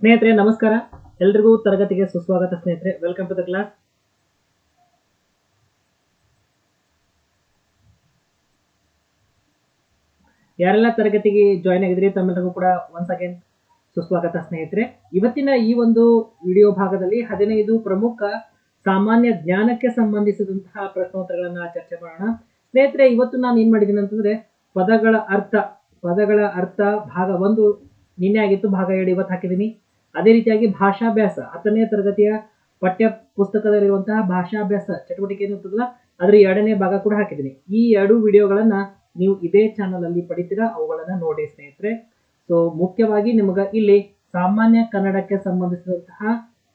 ಸ್ನೇಹಿತರೆ, ನಮಸ್ಕಾರ. ಎಲ್ರಿಗೂ ತರಗತಿಗೆ ಸುಸ್ವಾಗತ ಸ್ನೇಹಿತರೆ. ವೆಲ್ಕಮ್ ಟು ದ ಕ್ಲಾಸ್ ಯಾರೆಲ್ಲ ತರಗತಿಗೆ ಜಾಯ್ನ್ ಆಗಿದ್ರಿ ತಮ್ಮೆಲ್ಲರಿಗೂ ಕೂಡ ಒನ್ಸ್ ಅಗೇನ್ ಸುಸ್ವಾಗತ ಸ್ನೇಹಿತರೆ. ಇವತ್ತಿನ ಈ ಒಂದು ವಿಡಿಯೋ ಭಾಗದಲ್ಲಿ ಹದಿನೈದು ಪ್ರಮುಖ ಸಾಮಾನ್ಯ ಜ್ಞಾನಕ್ಕೆ ಸಂಬಂಧಿಸಿದಂತಹ ಪ್ರಶ್ನೋತ್ತರಗಳನ್ನ ಚರ್ಚೆ ಮಾಡೋಣ. ಸ್ನೇಹಿತರೆ, ಇವತ್ತು ನಾನು ಏನ್ ಮಾಡಿದ್ದೀನಿ ಅಂತಂದ್ರೆ, ಪದಗಳ ಅರ್ಥ ಪದಗಳ ಅರ್ಥ ಭಾಗ ಒಂದು ನಿನ್ನೆ ಆಗಿತ್ತು, ಭಾಗ ಎರಡು ಇವತ್ತು ಹಾಕಿದ್ದೀನಿ. ಅದೇ ರೀತಿಯಾಗಿ ಭಾಷಾಭ್ಯಾಸ, ಹತ್ತನೇ ತರಗತಿಯ ಪಠ್ಯ ಪುಸ್ತಕದಲ್ಲಿರುವಂತಹ ಭಾಷಾಭ್ಯಾಸ ಚಟುವಟಿಕೆ ಏನಿರ್ತದಲ್ಲ ಅದರ ಎರಡನೇ ಭಾಗ ಕೂಡ ಹಾಕಿದ್ದೀನಿ. ಈ ಎರಡು ವಿಡಿಯೋಗಳನ್ನ ನೀವು ಇದೇ ಚಾನಲ್ ಅಲ್ಲಿ ಪಡಿತೀರಾ, ಅವುಗಳನ್ನ ನೋಡಿ ಸ್ನೇಹಿತರೆ. ಸೊ ಮುಖ್ಯವಾಗಿ ನಿಮಗೆ ಇಲ್ಲಿ ಸಾಮಾನ್ಯ ಕನ್ನಡಕ್ಕೆ ಸಂಬಂಧಿಸಿದಂತಹ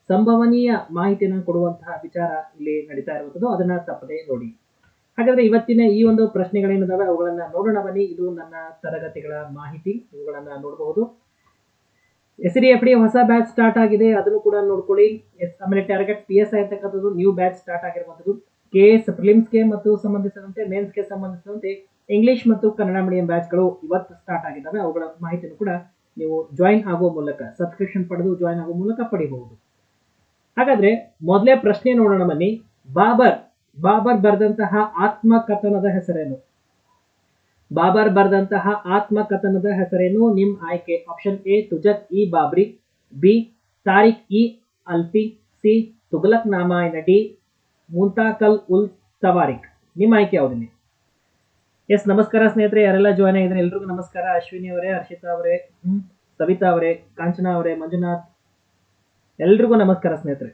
ಸಂಭವನೀಯ ಮಾಹಿತಿಯನ್ನು ಕೊಡುವಂತಹ ವಿಚಾರ ಇಲ್ಲಿ ನಡೀತಾ ಇರುವಂಥದ್ದು, ಅದನ್ನ ತಪ್ಪದೆ ನೋಡಿ. ಹಾಗಾದ್ರೆ ಇವತ್ತಿನ ಈ ಒಂದು ಪ್ರಶ್ನೆಗಳೇನಿದಾವೆ, ಅವುಗಳನ್ನ ನೋಡೋಣ ಬನ್ನಿ. ಇದು ನನ್ನ ತರಗತಿಗಳ ಮಾಹಿತಿ, ಇವುಗಳನ್ನ ನೋಡಬಹುದು. ಎಸ್ ಡಿ ಎಫ್ ಡಿ ಹೊಸ ಬ್ಯಾಚ್ ಸ್ಟಾರ್ಟ್ ಆಗಿದೆ. ಅದನ್ನು ಕೂಡ ನೋಡ್ಕೊಳ್ಳಿ. ಆಮೇಲೆ ಟಾರ್ಗೆಟ್ ಪಿ ಎಸ್ ಐ ಅಂತಕ್ಕಂಥದ್ದು ನ್ಯೂ ಬ್ಯಾಚ್ ಸ್ಟಾರ್ಟ್ ಆಗಿರುವಂಥದ್ದು. ಕೆ ಎಸ್ ಪ್ರಿಲಿಮ್ಸ್ಗೆ ಮತ್ತು ಸಂಬಂಧಿಸಿದಂತೆ ಮೇನ್ಸ್ಗೆ ಸಂಬಂಧಿಸಿದಂತೆ ಇಂಗ್ಲಿಷ್ ಮತ್ತು ಕನ್ನಡ ಮೀಡಿಯಂ ಬ್ಯಾಚ್ಗಳು ಇವತ್ತು ಸ್ಟಾರ್ಟ್ ಆಗಿದ್ದಾವೆ. ಅವುಗಳ ಮಾಹಿತಿಯನ್ನು ಕೂಡ ನೀವು ಜಾಯಿನ್ ಆಗುವ ಮೂಲಕ ಸಬ್ಸ್ಕ್ರಿಪ್ಷನ್ ಪಡೆದು ಜಾಯಿನ್ ಆಗುವ ಮೂಲಕ ಪಡಿಬಹುದು. ಹಾಗಾದ್ರೆ ಮೊದಲೇ ಪ್ರಶ್ನೆ ನೋಡೋಣ ಬನ್ನಿ. ಬಾಬರ್ ಬಾಬರ್ ಬರೆದಂತಹ ಆತ್ಮಕಥನದ ಹೆಸರೇನು? ಬಾಬರ್ ಬರೆದಂತಹ ಆತ್ಮಕಥನದ ಹೆಸರೇನು? ನಿಮ್ ಆಯ್ಕೆ. Option A, Tuzuk, E, Babri, B Tarikh E, Alfi, C Tughlaq ನಾಮಾಯನ ಡಿ, ಮುಂತಾಕಲ್ ಉಲ್ ತವಾರಿಕ್ ನಿಮ್ಮ ಆಯ್ಕೆ ಯಾವುದಿಲ್ಲ ಎಸ್, ನಮಸ್ಕಾರ ಸ್ನೇಹಿತರೆ, ಯಾರೆಲ್ಲ ಜಾಯ್ನ್ ಆಗಿದ್ರೆ ಎಲ್ರಿಗೂ ನಮಸ್ಕಾರ. ಅಶ್ವಿನಿ ಅವರೇ, ಹರ್ಷಿತಾ ಅವರೇ ಸವಿತಾ ಅವರೇ, ಕಾಂಚನಾ ಅವರೇ, ಮಂಜುನಾಥ್. ಎಲ್ರಿಗೂ ನಮಸ್ಕಾರ ಸ್ನೇಹಿತರೆ.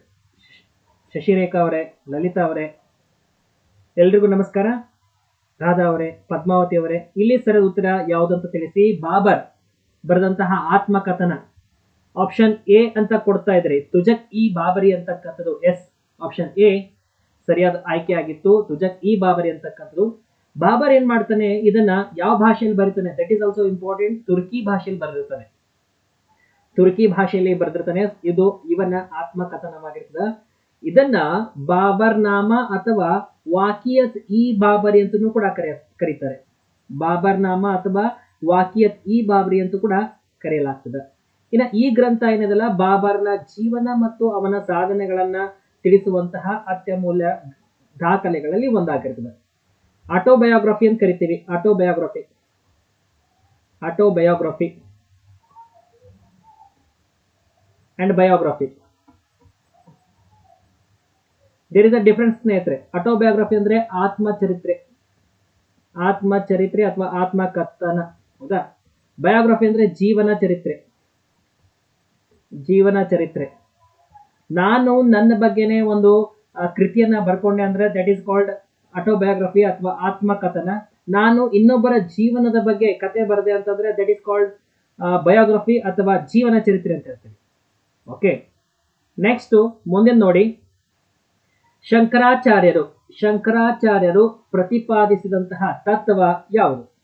ಶಶಿರೇಖಾ ಅವರೇ, ಲಲಿತಾ ಅವರೇ, ಎಲ್ರಿಗೂ ನಮಸ್ಕಾರ. ರಾಧಾ ಅವರೇ, ಪದ್ಮಾವತಿ ಅವರೇ, ಇಲ್ಲಿ ಸರಿ ಉತ್ತರ ಯಾವುದಂತ ತಿಳಿಸಿ, ಬಾಬರ್ ಬರೆದಂತಹ ಆತ್ಮಕಥನ. ಆಪ್ಷನ್ ಎ ಅಂತ ಕೊಡ್ತಾ ಇದ್ರಿ. ತುಜಕ್ ಇ ಬಾಬರಿ ಅಂತಕ್ಕಂಥದ್ದು. ಎಸ್ ಆಪ್ಷನ್ ಎ ಸರಿಯಾದ ಆಯ್ಕೆ ಆಗಿತ್ತು. ತುಜಕ್ ಇ ಬಾಬರಿ ಅಂತಕ್ಕಂಥದ್ದು. ಬಾಬರ್ ಏನ್ ಮಾಡ್ತಾನೆ? ಇದನ್ನ ಯಾವ ಭಾಷೆಯಲ್ಲಿ ಬರೀತಾನೆ? That is also important Turki ಭಾಷೆಯಲ್ಲಿ ಬರೆದಿರ್ತಾನೆ. ತುರ್ಕಿ ಭಾಷೆಯಲ್ಲಿ ಬರೆದಿರ್ತಾನೆ. ಇದು ಇವನ ಆತ್ಮಕಥನವಾಗಿರ್ತದ. ಇದನ್ನ ಬಾಬರ್ ನಾಮ ಅಥವಾ ವಾಕಿಯತ್ ಇ ಬಾಬರಿ ಅಂತಲೂ ಕೂಡ ಕರೆಯ ಕರೀತಾರೆ. ಬಾಬರ್ ನಾಮ ಅಥವಾ ವಾಕಿಯತ್ ಇ ಬಾಬರಿ ಅಂತ ಕೂಡ ಕರೆಯಲಾಗ್ತದೆ. ಇನ್ನ ಈ ಗ್ರಂಥ ಏನಿದೆಲ್ಲ, ಬಾಬರ್ನ ಜೀವನ ಮತ್ತು ಅವನ ಸಾಧನೆಗಳನ್ನ ತಿಳಿಸುವಂತಹ ಅತ್ಯಮೂಲ್ಯ ದಾಖಲೆಗಳಲ್ಲಿ ಒಂದಾಗಿರ್ತದೆ. ಆಟೋಬಯೋಗ್ರಫಿ ಅಂತ ಕರಿತೀವಿ, autobiography. Autobiography. And biography. There is a difference ಸ್ನೇಹಿತರೆ. ಆಟೋಬಯೋಗ್ರಫಿ ಅಂದ್ರೆ ಆತ್ಮಚರಿತ್ರೆ. ಆತ್ಮಚರಿತ್ರೆ ಅಥವಾ ಆತ್ಮಕಥನ. ಹೌದಾ? ಬಯೋಗ್ರಫಿ ಅಂದ್ರೆ ಜೀವನ ಚರಿತ್ರೆ ಜೀವನ ಚರಿತ್ರೆ ನಾನು ನನ್ನ ಬಗ್ಗೆನೇ ಒಂದು ಕೃತಿಯನ್ನ ಬರ್ಕೊಂಡೆ ಅಂದ್ರೆ ದಟ್ ಈಸ್ ಕಾಲ್ಡ್ ಆಟೋಬಯೋಗ್ರಫಿ ಅಥವಾ ಆತ್ಮಕಥನ. ನಾನು ಇನ್ನೊಬ್ಬರ ಜೀವನದ ಬಗ್ಗೆ ಕತೆ ಬರದೆ ಅಂತಂದ್ರೆ ದಟ್ ಈಸ್ ಕಾಲ್ಡ್ ಬಯೋಗ್ರಫಿ ಅಥವಾ ಜೀವನ ಚರಿತ್ರೆ ಅಂತ ಹೇಳ್ತೀವಿ ಓಕೆ ನೆಕ್ಸ್ಟ್ ಮುಂದಿನ ನೋಡಿ. ಶಂಕರಾಚಾರ್ಯರು ಶಂಕರಾಚಾರ್ಯರು ಪ್ರತಿಪಾದಿಸಿದಂತಹ ತತ್ವ ಯಾವುದು?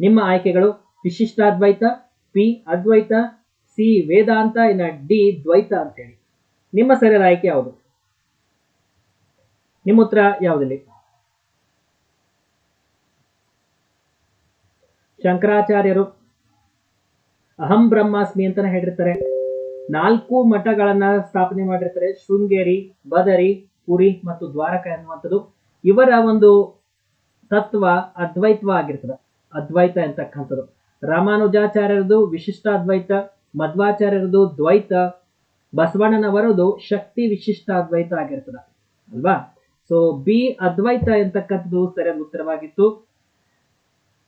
ನಿಮ್ಮ ಆಯ್ಕೆಗಳು ವಿಶಿಷ್ಟಾದ್ವೈತ, ಪಿ ಅದ್ವೈತ, ಸಿ ವೇದಾಂತ, ಇನ್ನ ಡಿ ದ್ವೈತ ಅಂತೇಳಿ. ನಿಮ್ಮ ಸರಿಯಾದ ಆಯ್ಕೆ ಯಾವುದು? ನಿಮ್ಮ ಉತ್ತರ ಯಾವುದಿಲ್ಲ? ಶಂಕರಾಚಾರ್ಯರು ಅಹಂ ಬ್ರಹ್ಮಾಸ್ಮಿ ಅಂತ ಹೇಳಿರ್ತಾರೆ. ನಾಲ್ಕು ಮಠಗಳನ್ನ ಸ್ಥಾಪನೆ ಮಾಡಿರ್ತಾರೆ. ಶೃಂಗೇರಿ, ಬದರಿ ಪುರಿ ಮತ್ತು ದ್ವಾರಕ ಎನ್ನುವಂಥದ್ದು ಇವರ ಒಂದು ತತ್ವ ಅದ್ವೈತ್ವ ಆಗಿರ್ತದೆ ಅದ್ವೈತ ಎಂತಕ್ಕಂಥದ್ದು. ರಾಮಾನುಜಾಚಾರ್ಯರದು ವಿಶಿಷ್ಟಾದ್ವೈತ, ಮಧ್ವಾಚಾರ್ಯರದು ದ್ವೈತ, ಬಸವಣ್ಣನವರದು ಶಕ್ತಿ ವಿಶಿಷ್ಟಾದ್ವೈತ ಆಗಿರ್ತದೆ. ಅಲ್ವಾ? ಸೊ ಬಿ ಅದ್ವೈತ ಎಂತಕ್ಕಂಥದ್ದು? ಸರಿಯಾದ ಉತ್ತರವಾಗಿತ್ತು.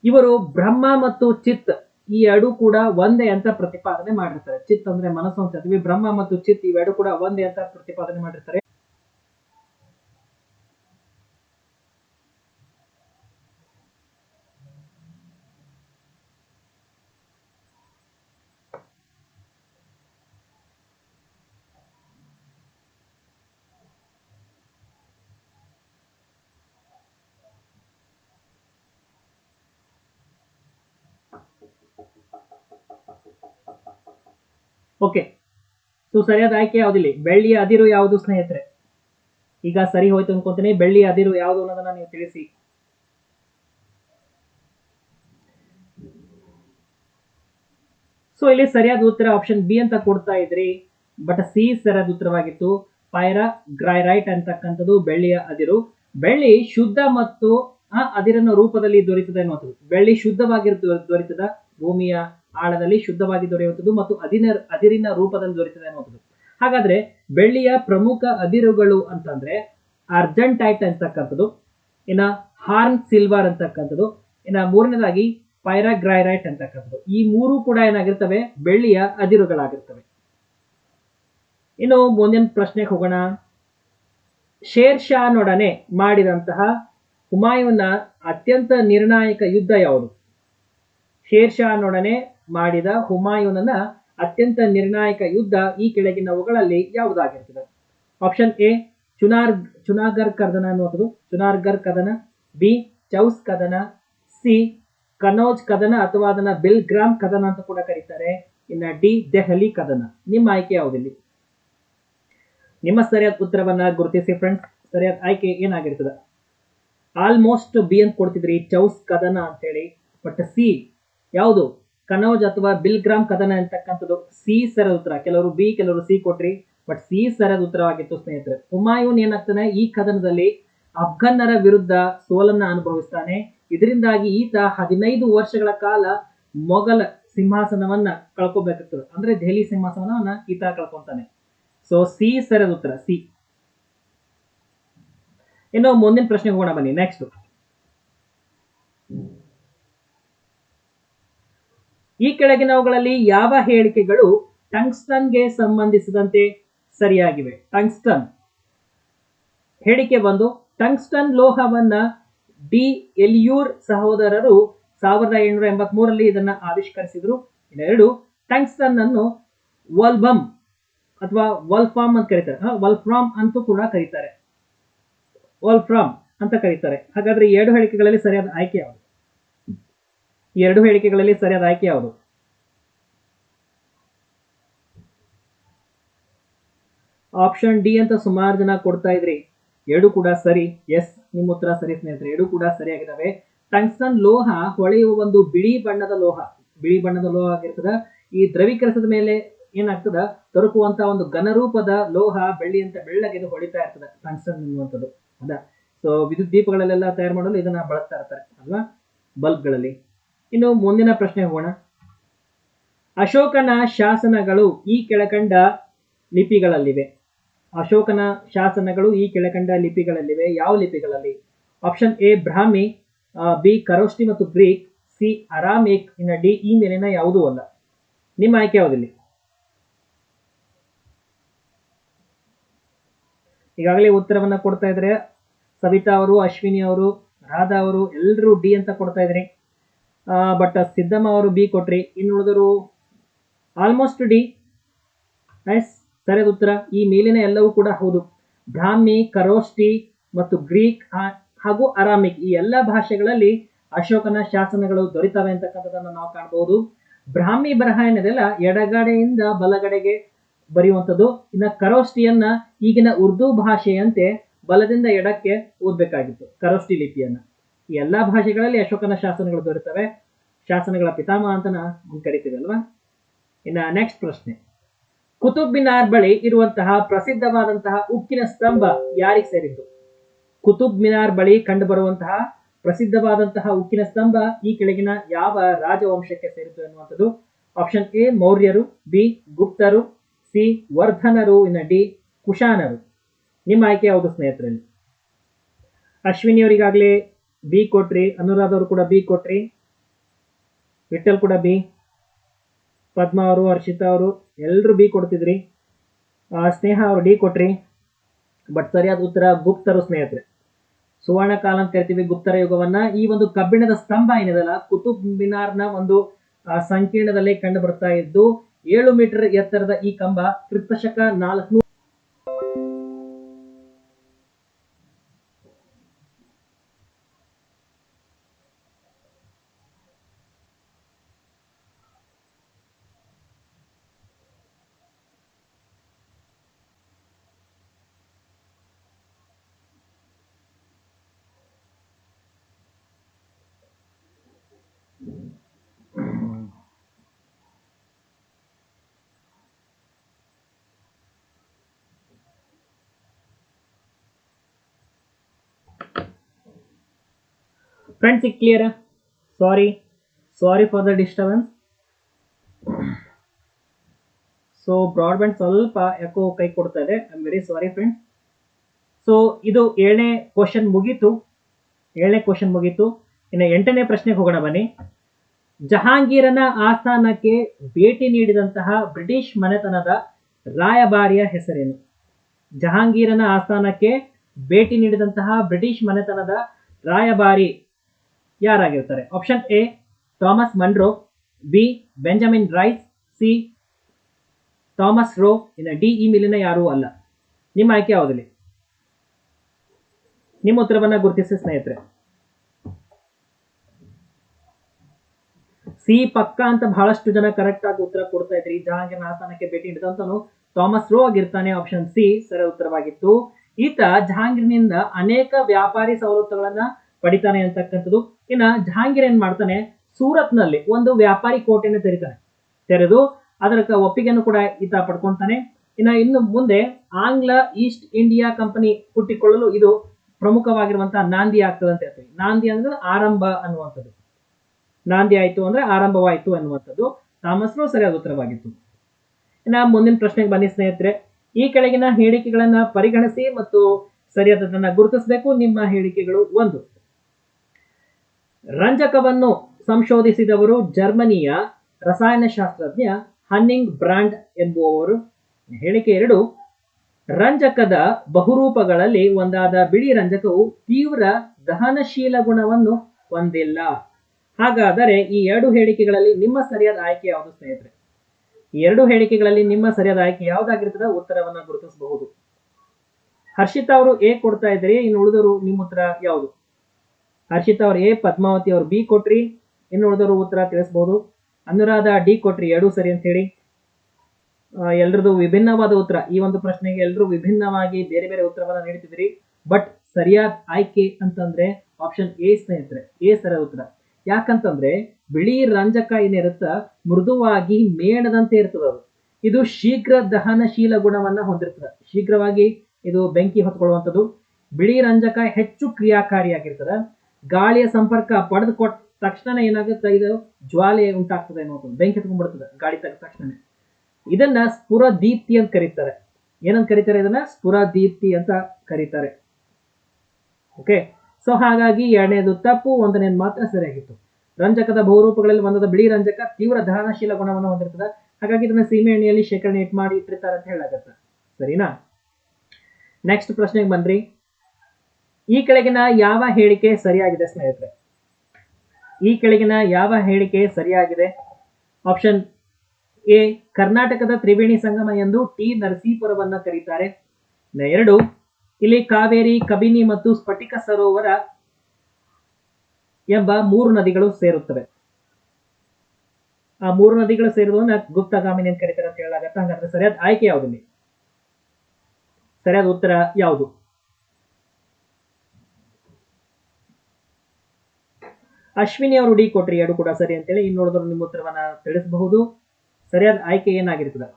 ಇವರು ಬ್ರಹ್ಮ ಮತ್ತು ಚಿತ್ ಈ ಎರಡು ಕೂಡ ಒಂದೇ ಅಂತ ಪ್ರತಿಪಾದನೆ ಮಾಡಿರ್ತಾರೆ. ಚಿತ್ ಅಂದ್ರೆ ಮನಸ್ಸು ಅಂತ ಬ್ರಹ್ಮ ಮತ್ತು ಚಿತ್ ಇವೆರಡು ಕೂಡ ಒಂದೇ ಅಂತ ಪ್ರತಿಪಾದನೆ ಮಾಡಿರ್ತಾರೆ. ಓಕೆ ಸೊ ಸರಿಯಾದ ಆಯ್ಕೆ ಯಾವುದಿಲ್ಲ. ಬೆಳ್ಳಿಯ ಅದಿರು ಯಾವುದು ಸ್ನೇಹಿತರೆ? ಈಗ ಸರಿ ಹೋಯ್ತು ಅನ್ಕೊಂತೀನಿ. ಬೆಳ್ಳಿಯ ಅದಿರು ಯಾವುದು ಅನ್ನೋದನ್ನ ನೀವು ತಿಳಿಸಿ. ಸೊ ಇಲ್ಲಿ ಸರಿಯಾದ ಉತ್ತರ ಆಪ್ಷನ್ ಬಿ ಅಂತ ಕೊಡ್ತಾ ಇದ್ರಿ. ಬಟ್ ಸಿ ಸರಿಯಾದ ಉತ್ತರವಾಗಿತ್ತು. ಪೈರ ಗ್ರೈರೈಟ್ ಅಂತಕ್ಕಂಥದ್ದು ಬೆಳ್ಳಿಯ ಅದಿರು. ಬೆಳ್ಳಿ ಶುದ್ಧ ಮತ್ತು ಆ ಅದಿರನ್ನು ರೂಪದಲ್ಲಿ ದೊರೆಯುತ್ತದೆ ಎನ್ನುವಂಥದ್ದು ಬೆಳ್ಳಿ ಶುದ್ಧವಾಗಿ ದೊರೆತದ ಭೂಮಿಯ ಆಳದಲ್ಲಿ ಶುದ್ಧವಾಗಿ ದೊರೆಯುವಂಥದ್ದು ಮತ್ತು ಅದಿನ ಅದಿರಿನ ರೂಪದಲ್ಲಿ ದೊರೆಯುತ್ತದೆ ಅನ್ನುವಂಥದ್ದು. ಹಾಗಾದ್ರೆ ಬೆಳ್ಳಿಯ ಪ್ರಮುಖ ಅದಿರುಗಳು ಅಂತಂದ್ರೆ ಅರ್ಜೆಂಟೈಟ್ ಅಂತಕ್ಕಂಥದ್ದು, ಇನ್ನ ಹಾರ್ನ್ ಸಿಲ್ವರ್ ಅಂತಕ್ಕಂಥದ್ದು, ಇನ್ನ ಮೂರನೇದಾಗಿ ಪೈರಾಗ್ರೈರೈಟ್ ಅಂತಕ್ಕಂಥದ್ದು. ಈ ಮೂರು ಕೂಡ ಏನಾಗಿರ್ತವೆ? ಬೆಳ್ಳಿಯ ಅದಿರುಗಳಾಗಿರ್ತವೆ. ಇನ್ನು ಮುಂದಿನ ಪ್ರಶ್ನೆಗೆ ಹೋಗೋಣ. ಶೇರ್ ಶಾನೊಡನೆ ಮಾಡಿದಂತಹ ಹುಮಾಯೂನ್ನ ಅತ್ಯಂತ ನಿರ್ಣಾಯಕ ಯುದ್ಧ ಯಾವುದು? ಶೇರ್ ಶಾನೊಡನೆ ಮಾಡಿದ ಹುಮಾಯೂನನ ಅತ್ಯಂತ ನಿರ್ಣಾಯಕ ಯುದ್ಧ ಈ ಕೆಳಗಿನವುಗಳಲ್ಲಿ ಯಾವುದಾಗಿರ್ತದೆ ಆಪ್ಷನ್ ಎ ಚುನಾರ್ ಚುನಾಗರ್ ಕದನ ಅನ್ನುವಂಥದ್ದು. ಚುನಾರ್ಗರ್ ಕದನ ಬಿ ಚೌಸ್ ಕದನ ಸಿ ಕನೌಜ್ ಕದನ ಅಥವಾ ಅದನ್ನ ಬಿಲ್ಗ್ರಾಮ್ ಕದನ ಅಂತ ಕೂಡ ಕರೀತಾರೆ. ಇನ್ನ ಡಿ ದೆಹಲಿ ಕದನ ನಿಮ್ಮ ಆಯ್ಕೆ ಯಾವುದಿಲ್ಲಿ? ನಿಮ್ಮ ಸರಿಯಾದ ಉತ್ತರವನ್ನ ಗುರುತಿಸಿ ಫ್ರೆಂಡ್ಸ್ ಸರಿಯಾದ ಆಯ್ಕೆ ಏನಾಗಿರ್ತದೆ? ಆಲ್ಮೋಸ್ಟ್ ಬಿ ಅಂತ ಕೊಡ್ತಿದ್ರಿ ಚೌಸ್ ಕದನ ಅಂತೇಳಿ. ಬಟ್ ಸಿ ಯಾವುದು? ಕನೌಜ್ ಅಥವಾ ಬಿಲ್ಗ್ರಾಮ್ ಕದನ ಅಂತಕ್ಕಂಥದ್ದು ಸಿ ಸರಿಯಾದ ಉತ್ತರ. ಕೆಲವರು ಬಿ ಕೆಲವರು ಸಿ ಕೊಟ್ರಿ ಬಟ್ ಸಿ ಸರಿಯಾದ ಉತ್ತರವಾಗಿತ್ತು, ಸ್ನೇಹಿತರೆ. ಹುಮಾಯೂನ್ ಏನಾಗ್ತಾನೆ? ಈ ಕದನದಲ್ಲಿ ಅಫ್ಘನ್ನರ ವಿರುದ್ಧ ಸೋಲನ್ನ ಅನುಭವಿಸ್ತಾನೆ. ಇದರಿಂದಾಗಿ ಈತ ಹದಿನೈದು ವರ್ಷಗಳ ಕಾಲ ಮೊಘಲ ಸಿಂಹಾಸನವನ್ನ ಕಳ್ಕೊಬೇಕಾಗ್ತದೆ. ಅಂದ್ರೆ ದೆಹಲಿ ಸಿಂಹಾಸನವನ್ನ ಈತ ಕಳ್ಕೊಂತಾನೆ. ಸೊ ಸಿ ಸರಿಯಾದ ಉತ್ತರ. ಸಿ ಇನ್ನು ಮುಂದಿನ ಪ್ರಶ್ನೆ ಹೋಗೋಣ ಬನ್ನಿ. ನೆಕ್ಸ್ಟ್ ಈ ಕೆಳಗಿನವುಗಳಲ್ಲಿ ಯಾವ ಹೇಳಿಕೆಗಳು ಟಂಗ್ಸ್ಟನ್ಗೆ ಸಂಬಂಧಿಸಿದಂತೆ ಸರಿಯಾಗಿವೆ? ಟಂಗ್ಸ್ಟನ್. ಹೇಳಿಕೆ ಬಂದು ಟಂಗ್ಸ್ಟನ್ ಲೋಹವನ್ನ ಡಿ ಎಲಿಯೂರ್ ಸಹೋದರರು ಸಾವಿರದ ಏಳ್ನೂರ ಎಂಬತ್ ಮೂರಲ್ಲಿ ಇದನ್ನ ಆವಿಷ್ಕರಿಸಿದ್ರು. ಎರಡು ಟಂಗ್ಸ್ಟನ್ ಅನ್ನು ವಲ್ಬಮ್ ಅಥವಾ ವಲ್ಫಾಮ್ ಅಂತ ಕರೀತಾರೆ. ವಲ್ಫ್ರಾಮ್ ಅಂತೂ ಕೂಡ ಕರೀತಾರೆ. ವಲ್ಫ್ರಾಮ್ ಅಂತ ಕರೀತಾರೆ. ಹಾಗಾದ್ರೆ ಎರಡು ಹೇಳಿಕೆಗಳಲ್ಲಿ ಸರಿಯಾದ ಆಯ್ಕೆ ಯಾವುದು? ಎರಡು ಹೇಳಿಕೆಗಳಲ್ಲಿ ಸರಿಯಾದ ಆಯ್ಕೆ ಯಾವುದು? ಆಪ್ಷನ್ ಡಿ ಅಂತ ಸುಮಾರು ಜನ ಕೊಡ್ತಾ ಇದ್ರಿ. ಎರಡು ಕೂಡ ಸರಿ. ಎಸ್ ನಿಮ್ಮ ಉತ್ತರ ಸರಿ ಸ್ನೇಹಿತರೆ. ಎರಡು ಕೂಡ ಸರಿಯಾಗಿದ್ದಾವೆ ಟಂಗ್ಸ್ಟನ್ ಲೋಹ ಹೊಳೆಯುವ ಒಂದು ಬಿಳಿ ಬಣ್ಣದ ಲೋಹ. ಬಿಳಿ ಬಣ್ಣದ ಲೋಹ ಆಗಿರ್ತದ. ಈ ದ್ರವೀಕರಿಸದ ಮೇಲೆ ಏನಾಗ್ತದ? ತರುಕುವಂತ ಒಂದು ಘನರೂಪದ ಲೋಹ ಬೆಳ್ಳಿ ಅಂತ ಬೆಳ್ಳಗೆದು ಹೊಳಿತಾ ಇರ್ತದೆ. ಟಂಗ್ಸ್ಟನ್ ಎನ್ನುವಂಥದ್ದು. ಹೌದಾ ಸೊ ವಿದ್ಯುತ್ ದೀಪಗಳಲ್ಲೆಲ್ಲ ತಯಾರು ಮಾಡಲು ಇದನ್ನ ಬಳಸ್ತಾ ಇರ್ತಾರೆ ಅಲ್ವಾ? ಬಲ್ಬ್ಗಳಲ್ಲಿ. ಇನ್ನು ಮುಂದಿನ ಪ್ರಶ್ನೆ ಹೋಗೋಣ. ಅಶೋಕನ ಶಾಸನಗಳು ಈ ಕೆಳಕಂಡ ಲಿಪಿಗಳಲ್ಲಿವೆ. ಅಶೋಕನ ಶಾಸನಗಳು ಈ ಕೆಳಕಂಡ ಲಿಪಿಗಳಲ್ಲಿವೆ. ಯಾವ ಲಿಪಿಗಳಲ್ಲಿ? Option A Brahmi B Kharosthi ಮತ್ತು ಗ್ರೀಕ್ ಸಿ ಅರಾಮಿಕ್ ಇನ್ನ ಡಿ ಈ ಮೇಲಿನ ಯಾವುದೂ ಅಲ್ಲ. ನಿಮ್ಮ ಆಯ್ಕೆ ಯಾವುದಿಲ್ಲಿ? ಈಗಾಗಲೇ ಉತ್ತರವನ್ನ ಕೊಡ್ತಾ ಇದ್ರೆ ಸವಿತಾ ಅವರು, ಅಶ್ವಿನಿ ಅವರು, ರಾಧಾ ಅವರು ಎಲ್ಲರೂ ಡಿ ಅಂತ ಕೊಡ್ತಾ ಇದ್ರಿ. ಬಟ್ ಸಿದ್ದಮ್ಮ ಅವರು ಬಿ ಕೊಟ್ರಿ. ಇನ್ನು ಉಳಿದರು ಆಲ್ಮೋಸ್ಟ್ ಡಿ. ಎಸ್ ಸರಿಯಾದ ಉತ್ತರ. ಈ ಮೇಲಿನ ಎಲ್ಲವೂ ಕೂಡ ಹೌದು. ಬ್ರಾಹ್ಮಿ ಕರೋಷ್ಟಿ ಮತ್ತು ಗ್ರೀಕ್ ಹಾಗೂ ಅರಾಮಿಕ್ ಈ ಎಲ್ಲ ಭಾಷೆಗಳಲ್ಲಿ ಅಶೋಕನ ಶಾಸನಗಳು ದೊರೆತವೆ ಅಂತಕ್ಕಂಥದ್ದನ್ನು ನಾವು ಕಾಣಬಹುದು ಬ್ರಾಹ್ಮಿ ಬರಹ ಏನಿದೆಲ್ಲ ಎಡಗಡೆಯಿಂದ ಬಲಗಡೆಗೆ ಬರೆಯುವಂಥದ್ದು. ಇನ್ನ ಕರೋಷ್ಟಿಯನ್ನ ಈಗಿನ ಉರ್ದು ಭಾಷೆಯಂತೆ ಬಲದಿಂದ ಎಡಕ್ಕೆ ಓದ್ಬೇಕಾಗಿತ್ತು ಕರೋಷ್ಟಿ ಲಿಪಿಯನ್ನ. ಈ ಎಲ್ಲಾ ಭಾಷೆಗಳಲ್ಲಿ ಅಶೋಕನ ಶಾಸನಗಳು ದೊರೆತವೆ. ಶಾಸನಗಳ ಪಿತಾಮಹ ಅಂತ ನಾವು ಕರಿತೀವಿ ಅಲ್ವಾ? ಇನ್ನ ನೆಕ್ಸ್ಟ್ ಪ್ರಶ್ನೆ. ಕುತುಬ್ ಮಿನಾರ್ ಬಳಿ ಇರುವಂತಹ ಪ್ರಸಿದ್ಧವಾದಂತಹ ಉಕ್ಕಿನ ಸ್ತಂಭ ಯಾರಿಗೆ ಸೇರಿದ್ದು? ಕುತುಬ್ ಮಿನಾರ್ ಬಳಿ ಕಂಡು ಬರುವಂತಹ ಪ್ರಸಿದ್ಧವಾದಂತಹ ಉಕ್ಕಿನ ಸ್ತಂಭ ಈ ಕೆಳಗಿನ ಯಾವ ರಾಜವಂಶಕ್ಕೆ ಸೇರಿತು ಎನ್ನುವಂಥದ್ದು? ಆಪ್ಷನ್ ಎ ಮೌರ್ಯರು ಬಿ ಗುಪ್ತರು ಸಿ ವರ್ಧನರು ಇನ್ನು ಡಿ ಕುಶಾನರು. ನಿಮ್ಮ ಆಯ್ಕೆ ಯಾವುದು ಸ್ನೇಹಿತರಲ್ಲಿ? ಅಶ್ವಿನಿ ಅವರಿಗಾಗಲೇ ಬಿ ಕೊಟ್ರಿ ಅನುರಾಧ ಅವರು ಕೂಡ ಬಿ ಕೊಟ್ರಿ ವಿಠಲ್ ಕೂಡ ಬಿ ಪದ್ಮ ಅವರು, ಹರ್ಷಿತಾ ಅವರು ಎಲ್ಲರೂ ಬಿ ಕೊಡ್ತಿದ್ರಿ. ಸ್ನೇಹ ಅವರು ಡಿ ಕೊಟ್ರಿ. ಬಟ್ ಸರಿಯಾದ ಉತ್ತರ ಗುಪ್ತರು ಸ್ನೇಹಿತರೆ. ಸುವರ್ಣ ಕಾಲ ಅಂತ ಕರಿತೀವಿ ಗುಪ್ತರ ಯುಗವನ್ನ. ಈ ಒಂದು ಕಬ್ಬಿಣದ ಸ್ತಂಭ ಏನಿದೆಲ್ಲ ಕುತುಬ್ ಮಿನಾರ್ನ ಒಂದು ಸಂಕೀರ್ಣದಲ್ಲಿ ಕಂಡು ಬರ್ತಾ ಇದ್ದು ಏಳು ಮೀಟರ್ ಎತ್ತರದ ಈ ಕಂಬ ಕ್ರಿಪ್ತಶಕ ನಾಲ್ಕು Thank you. ಫ್ರೆಂಡ್ಸ್ ಈಗ clear sorry sorry for the disturbance so broadband ಸ್ವಲ್ಪ ಯಾಕೋ ಕೈ ಕೊಡ್ತಾ ಇದೆ. I very sorry friends so ಇದು ಏಳನೇ ಕ್ವಶನ್ ಮುಗೀತು. ಏಳನೇ ಕ್ವಶನ್ ಮುಗೀತು. ಇನ್ನು ಎಂಟನೇ ಪ್ರಶ್ನೆಗೆ ಹೋಗೋಣ ಬನ್ನಿ. ಜಹಾಂಗೀರನ ಆಸ್ಥಾನಕ್ಕೆ ಭೇಟಿ ನೀಡಿದಂತಹ ಬ್ರಿಟಿಷ್ ಮನೆತನದ ರಾಯಭಾರಿಯ ಹೆಸರೇನು? ಜಹಾಂಗೀರನ ಆಸ್ಥಾನಕ್ಕೆ ಭೇಟಿ ನೀಡಿದಂತಹ ಬ್ರಿಟಿಷ್ ಮನೆತನದ ರಾಯಭಾರಿ ಯಾರಾಗಿರ್ತಾರೆ? Option A Thomas Munro B Benjamin Rice C Thomas Roe ಇನ್ನು ಡಿ ಈ ಮೇಲಿನ ಯಾರೂ ಅಲ್ಲ. ನಿಮ್ಮ ಆಯ್ಕೆ ಯಾವುದಿಲ್ಲ ನಿಮ್ಮ ಉತ್ತರವನ್ನ ಗುರುತಿಸಿ ಸ್ನೇಹಿತರೆ. ಸಿ ಪಕ್ಕ ಅಂತ ಬಹಳಷ್ಟು ಜನ ಕರೆಕ್ಟ್ ಆಗಿ ಉತ್ತರ ಕೊಡ್ತಾ ಇದ್ರಿ. ಜಹಾಂಗೀರ್ನ ಆಸ್ಥಾನಕ್ಕೆ ಭೇಟಿ ನೀಡಿದಂತನು ಥಾಮಸ್ ರೋ ಆಗಿರ್ತಾನೆ. ಆಪ್ಷನ್ ಸಿ ಸರಿ ಉತ್ತರವಾಗಿತ್ತು. ಈತ ಜಹಾಂಗೀರ್ನಿಂದ ಅನೇಕ ವ್ಯಾಪಾರಿ ಸವಲತ್ತುಗಳನ್ನ ಪಡಿತಾನೆ ಅಂತಕ್ಕಂಥದ್ದು. ಇನ್ನ ಜಹಾಂಗೀರ್ ಏನ್ ಮಾಡ್ತಾನೆ? ಸೂರತ್ನಲ್ಲಿ ಒಂದು ವ್ಯಾಪಾರಿ ಕೋಟೆಯನ್ನು ತೆರೀತಾನೆ. ತೆರೆದು ಅದರ ಒಪ್ಪಿಗೆಯನ್ನು ಕೂಡ ಈತ ಪಡ್ಕೊಂತಾನೆ. ಇನ್ನ ಇನ್ನು ಮುಂದೆ ಆಂಗ್ಲ ಈಸ್ಟ್ ಇಂಡಿಯಾ ಕಂಪನಿ ಹುಟ್ಟಿಕೊಳ್ಳಲು ಇದು ಪ್ರಮುಖವಾಗಿರುವಂತಹ ನಾಂದಿ ಆಗ್ತದೆ ಅಂತ ಹೇಳ್ತೀವಿ. ನಾಂದಿ ಅಂದ್ರೆ ಆರಂಭ ಅನ್ನುವಂಥದ್ದು. ನಾಂದಿ ಆಯ್ತು ಅಂದ್ರೆ ಆರಂಭವಾಯಿತು ಅನ್ನುವಂಥದ್ದು. ತಾಮಸ್ರು ಸರಿಯಾದ ಉತ್ತರವಾಗಿತ್ತು. ಇನ್ನ ಮುಂದಿನ ಪ್ರಶ್ನೆಗೆ ಬನ್ನಿ ಸ್ನೇಹಿತರೆ. ಈ ಕೆಳಗಿನ ಹೇಳಿಕೆಗಳನ್ನ ಪರಿಗಣಿಸಿ ಮತ್ತು ಸರಿಯಾದದನ್ನ ಗುರುತಿಸಬೇಕು ನಿಮ್ಮ ಹೇಳಿಕೆಗಳು ಒಂದು. ರಂಜಕವನ್ನು ಸಂಶೋಧಿಸಿದವರು ಜರ್ಮನಿಯ ರಸಾಯನಶಾಸ್ತ್ರಜ್ಞ ಹನ್ನಿಂಗ್ ಬ್ರಾಂಡ್ ಎಂಬುವವರು. ಹೇಳಿಕೆ ಎರಡು, ರಂಜಕದ ಬಹುರೂಪಗಳಲ್ಲಿ ಒಂದಾದ ಬಿಳಿ ರಂಜಕವು ತೀವ್ರ ದಹನಶೀಲ ಗುಣವನ್ನು ಹೊಂದಿಲ್ಲ. ಹಾಗಾದರೆ ಈ ಎರಡು ಹೇಳಿಕೆಗಳಲ್ಲಿ ನಿಮ್ಮ ಸರಿಯಾದ ಆಯ್ಕೆ ಯಾವುದು ಸ್ನೇಹಿತರೆ? ಈ ಎರಡು ಹೇಳಿಕೆಗಳಲ್ಲಿ ನಿಮ್ಮ ಸರಿಯಾದ ಆಯ್ಕೆ ಯಾವ್ದಾಗಿರ್ತದೆ? ಉತ್ತರವನ್ನು ಗುರುತಿಸಬಹುದು. ಹರ್ಷಿತಾ ಅವರು ಏ ಕೊಡ್ತಾ ಇದ್ರಿ ಇನ್ನು ಉಳಿದವರು ನಿಮ್ಮ ಉತ್ತರ ಯಾವುದು? ಹರ್ಷಿತಾ ಅವ್ರು ಎ, ಪದ್ಮಾವತಿ ಅವ್ರು ಬಿ ಕೊಟ್ರಿ. ಇನ್ನು ಉಳಿದವರು ಉತ್ತರ ತಿಳಿಸಬಹುದು ಅನುರಾಧ ಡಿ ಕೊಟ್ರಿ, ಎರಡೂ ಸರಿ ಅಂತ ಹೇಳಿ. ಎಲ್ರದ್ದು ವಿಭಿನ್ನವಾದ ಉತ್ತರ. ಈ ಒಂದು ಪ್ರಶ್ನೆಗೆ ಎಲ್ಲರೂ ವಿಭಿನ್ನವಾಗಿ ಬೇರೆ ಬೇರೆ ಉತ್ತರವನ್ನು ನೀಡ್ತಿದಿರಿ ಬಟ್ ಸರಿಯಾದ ಆಯ್ಕೆ ಅಂತಂದ್ರೆ ಆಪ್ಷನ್ ಎ ಸ್ನೇಹಿತರೆ, ಎ ಸರಿಯಾದ ಉತ್ತರ. ಯಾಕಂತಂದ್ರೆ ಬಿಳಿ ರಂಜಕ ಏನಿರುತ್ತ ಮೃದುವಾಗಿ ಮೇಣದಂತೆ ಇರ್ತದೆ ಅದು. ಇದು ಶೀಘ್ರ ದಹನಶೀಲ ಗುಣವನ್ನ ಹೊಂದಿರ್ತದೆ. ಶೀಘ್ರವಾಗಿ ಇದು ಬೆಂಕಿ ಹೊತ್ಕೊಳ್ಳುವಂಥದ್ದು. ಬಿಳಿ ರಂಜಕ ಹೆಚ್ಚು ಕ್ರಿಯಾಕಾರಿಯಾಗಿರ್ತದೆ. ಗಾಳಿಯ ಸಂಪರ್ಕ ಪಡೆದು ಕೊಟ್ಟ ತಕ್ಷಣ ಏನಾಗುತ್ತೆ? ಇದು ಜ್ವಾಲೆ ಉಂಟಾಗ್ತದೆ ಅನ್ನೋದು ಬೆಂಕಿ ಹತ್ಕೊಂಡ್ಬಿಡ್ತದೆ ಗಾಳಿ ತೆಗೆದ ತಕ್ಷಣ ಇದನ್ನ ಸ್ಫುರ ದೀಪ್ತಿ ಅಂತ ಕರೀತಾರೆ. ಏನಂತ ಕರೀತಾರೆ ಇದನ್ನ? ಸ್ಫುರ ದೀಪ್ತಿ ಅಂತ ಕರೀತಾರೆ. ಓಕೆ ಸೊ ಹಾಗಾಗಿ ಎರಡನೇದು ತಪ್ಪು, ಒಂದನೇದು ಮಾತ್ರ ಸರಿಯಾಗಿತ್ತು. ರಂಜಕದ ಬಹುರೂಪಗಳಲ್ಲಿ ಒಂದಾದ ಬಿಳಿ ರಂಜಕ ತೀವ್ರ ದಹನಶೀಲ ಗುಣವನ್ನು ಹೊಂದಿರ್ತದೆ. ಹಾಗಾಗಿ ಇದನ್ನ ಸೀಮೆ ಎಣ್ಣೆಯಲ್ಲಿ ಶೇಖರಣೆ ಇಟ್ಟು ಮಾಡಿ ಇಟ್ಟಿರ್ತಾರೆ ಅಂತ ಹೇಳಾಗತ್ತೆ ಸರಿನಾ? ನೆಕ್ಸ್ಟ್ ಪ್ರಶ್ನೆಗೆ ಬನ್ರಿ. ಈ ಕೆಳಗಿನ ಯಾವ ಹೇಳಿಕೆ ಸರಿಯಾಗಿದೆ ಸ್ನೇಹಿತರೆ? ಈ ಕೆಳಗಿನ ಯಾವ ಹೇಳಿಕೆ ಸರಿಯಾಗಿದೆ? ಆಪ್ಷನ್ ಎ ಕರ್ನಾಟಕದ ತ್ರಿವೇಣಿ ಸಂಗಮ ಎಂದು ಟಿ ನರಸೀಪುರವನ್ನ ಕರೀತಾರೆ. ಎರಡು, ಇಲ್ಲಿ ಕಾವೇರಿ, ಕಬಿನಿ ಮತ್ತು ಸ್ಫಟಿಕ ಸರೋವರ ಎಂಬ ಮೂರು ನದಿಗಳು ಸೇರುತ್ತವೆ. ಆ ಮೂರು ನದಿಗಳು ಸೇರಿದವನ್ನ ಗುಪ್ತಗಾಮಿನಿ ಅಂತ ಕರೀತಾರೆ ಅಂತ ಹೇಳಲಾಗತ್ತೆ. ಹಾಗಾದ್ರೆ ಸರಿಯಾದ ಆಯ್ಕೆ ಯಾವುದು ಸರಿಯಾದ ಉತ್ತರ ಯಾವುದು? ಅಶ್ವಿನಿ ಅವರು ಡಿ ಕೊಟ್ರಿ ಎರಡು ಕೂಡ ಸರಿ ಅಂತೇಳಿ. ಇನ್ನು ನೋಡಿದ್ರು ನಿಮ್ಮ ಉತ್ತರವನ್ನು ತಿಳಿಸಬಹುದು. ಸರಿಯಾದ ಆಯ್ಕೆ ಏನಾಗಿರ್ತದೆ?